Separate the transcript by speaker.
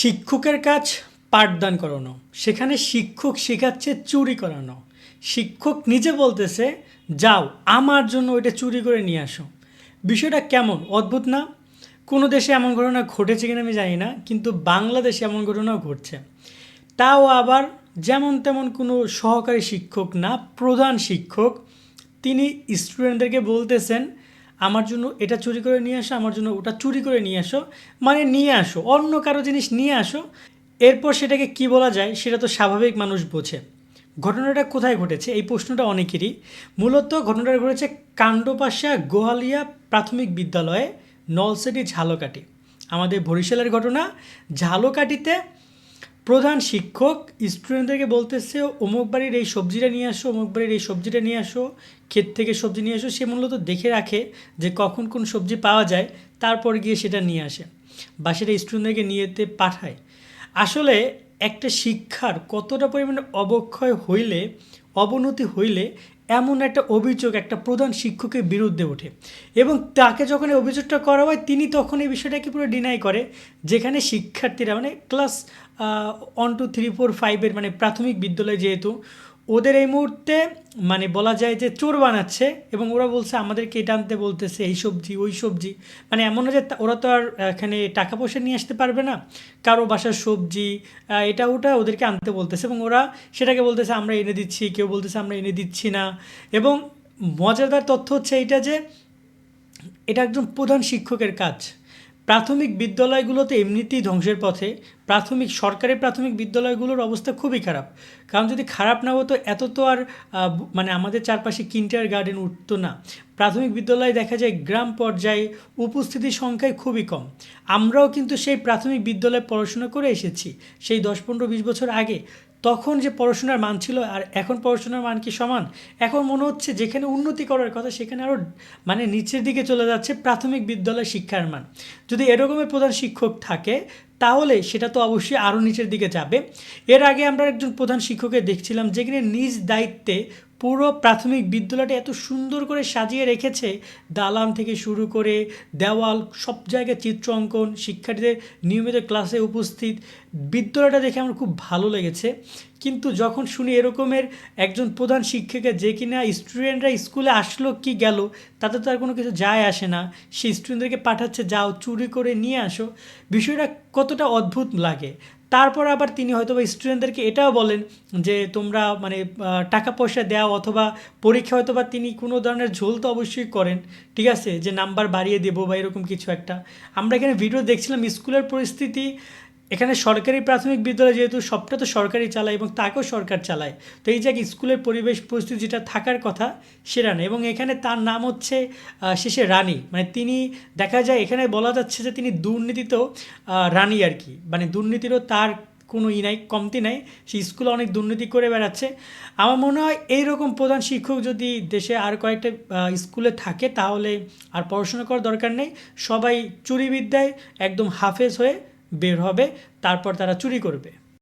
Speaker 1: শিক্ষকের কাজ পাঠদান করানো। সেখানে শিক্ষক শেখাচ্ছে, চুরি করানো। শিক্ষক নিজে বলতেছে, যাও, আমার জন্য ওইটা চুরি করে নিয়ে আসো। বিষয়টা কেমন? অদ্ভুত না? কোনো দেশে এমন ঘটনা ঘটেছে কিনা আমি জানি না, কিন্তু বাংলাদেশে এমন ঘটনাও ঘটছে। তাও আবার যেমন তেমন কোনো সহকারী শিক্ষক না, প্রধান শিক্ষক, তিনি স্টুডেন্টদেরকে বলতেছেন আমার জন্য এটা চুরি করে নিয়ে আসো, আমার জন্য ওটা চুরি করে নিয়ে আসো। মানে নিয়ে আসো, অন্য কারও জিনিস নিয়ে আসো। এরপর সেটাকে কি বলা যায়, সেটা তো স্বাভাবিক মানুষ বোঝে। ঘটনাটা কোথায় ঘটেছে, এই প্রশ্নটা অনেকেরই। মূলত ঘটনাটা ঘটেছে কাণ্ডপাশা গোহালিয়া প্রাথমিক বিদ্যালয়ে, নলসেটি ঝালকাঠি। আমাদের বরিশালের ঘটনা, ঝালকাঠিতে প্রধান শিক্ষক স্টুডেন্টদেরকে বলতেছে, অমুক বাড়ির এই সবজিটা নিয়ে আসো, অমুক বাড়ির এই সবজিটা নিয়ে আসো, ক্ষেত থেকে সবজি নিয়ে আসো। সে মূলত দেখে রাখে যে কখন কোন সবজি পাওয়া যায়, তারপর গিয়ে সেটা নিয়ে আসে বা সেটা স্টুডেন্টদেরকে নিয়েতে পাঠায়। আসলে একটা শিক্ষার কতটা পরিমাণে অবক্ষয় হইলে, অবনতি হইলে এমন একটা অভিযোগ একটা প্রধান শিক্ষকের বিরুদ্ধে ওঠে। এবং তাকে যখন এই অভিযোগটা করা হয়, তিনি তখন এই বিষয়টাকে পুরো ডিনাই করে, যেখানে শিক্ষার্থীরা মানে class one two three four ফাইভের মানে প্রাথমিক বিদ্যালয় যেহেতু ওদের এই মুহূর্তে মানে বলা যায় যে চোর বানাচ্ছে এবং ওরা বলছে, আমাদেরকে এটা আনতে বলতেছে, এই সবজি, ওই সবজি। মানে এমন যে ওরা তো আর, এখানে টাকা পয়সা নিয়ে আসতে পারবে না। কারও বাসার সবজি এটা ওটা ওদেরকে আনতে বলতেছে এবং ওরা সেটাকে বলতেছে, আমরা এনে দিচ্ছি। কেউ বলতেছে, আমরা এনে দিচ্ছি না। এবং মজাদার তথ্য হচ্ছে এইটা যে, এটা একজন প্রধান শিক্ষকের কাজ। প্রাথমিক বিদ্যালয়গুলোতে এমনিতেই ধ্বংসের পথে। প্রাথমিক, সরকারি প্রাথমিক বিদ্যালয়গুলোর অবস্থা খুবই খারাপ। কারণ যদি খারাপ না হতো, এত তো আর মানে আমাদের চারপাশে কিন্টার গার্ডেন উঠতো না। প্রাথমিক বিদ্যালয়ে দেখা যায় গ্রাম পর্যায়ে উপস্থিতির সংখ্যায় খুবই কম। আমরাও কিন্তু সেই প্রাথমিক বিদ্যালয়ে পড়াশোনা করে এসেছি। সেই দশ, পনেরো, বিশ বছর আগে। তখন যে পড়াশোনার মান ছিল আর এখন পড়াশোনার মান কি সমান? এখন মনে হচ্ছে যেখানে উন্নতি করার কথা সেখানে আরও মানে নিচের দিকে চলে যাচ্ছে প্রাথমিক বিদ্যালয় শিক্ষার মান। যদি এরকমের প্রধান শিক্ষক থাকে তাহলে সেটা তো অবশ্যই আরও নিচের দিকে যাবে। এর আগে আমরা একজন প্রধান শিক্ষককে দেখছিলাম যেখানে নিজ দায়িত্বে পুরো প্রাথমিক বিদ্যালয়টা এত সুন্দর করে সাজিয়ে রেখেছে। দালান থেকে শুরু করে দেওয়াল, সব জায়গায় চিত্র অঙ্কন, শিক্ষার্থীদের নিয়মিত ক্লাসে উপস্থিত। বিদ্যালয়টা দেখে আমার খুব ভালো লেগেছে। কিন্তু যখন শুনি এরকমের একজন প্রধান শিক্ষিকা যে কিনা স্টুডেন্টরা স্কুলে আসলো, কি গেল, তাতে তো আর কোনো কিছু যায় আসে না। সে স্টুডেন্টদেরকে পাঠাচ্ছে, যাও, চুরি করে নিয়ে আসো। বিষয়টা কতটা অদ্ভুত লাগে। তারপর আবার তিনি হয়তো বা স্টুডেন্টদেরকে এটাও বলেন যে, তোমরা মানে টাকা পয়সা দেওয়া অথবা পরীক্ষা হয়তো বা তিনি কোনো ধরনের ঝোল তো অবশ্যই করেন, ঠিক আছে? যে নাম্বার বাড়িয়ে দেবো বা এরকম কিছু একটা। আমরা এখানে ভিডিও দেখছিলাম স্কুলের পরিস্থিতি এখানে সরকারি প্রাথমিক বিদ্যালয় যেহেতু সবটা তো সরকারি চালায় এবং তাকেও সরকার চালায়। তো এই জায়গায় স্কুলের পরিবেশ পরিস্থিতি যেটা থাকার কথা সেটা না এবং এখানে তার নাম হচ্ছে শেষে রানী। মানে তিনি দেখা যায় এখানে বলা যাচ্ছে যে তিনি দুর্নীতিতেও রানী আর কি। মানে দুর্নীতিরও তার কোনো ই নাই, কমতি নাই। সে স্কুলে অনেক দুর্নীতি করে বেড়াচ্ছে। আমার মনে হয় এইরকম প্রধান শিক্ষক যদি দেশে আর কয়েকটা স্কুলে থাকে তাহলে আর পড়াশোনা করার দরকার নেই। সবাই চুরিবিদ্যায় একদম হাফেজ হয়ে বের হবে তারপর তারা চুরি করবে।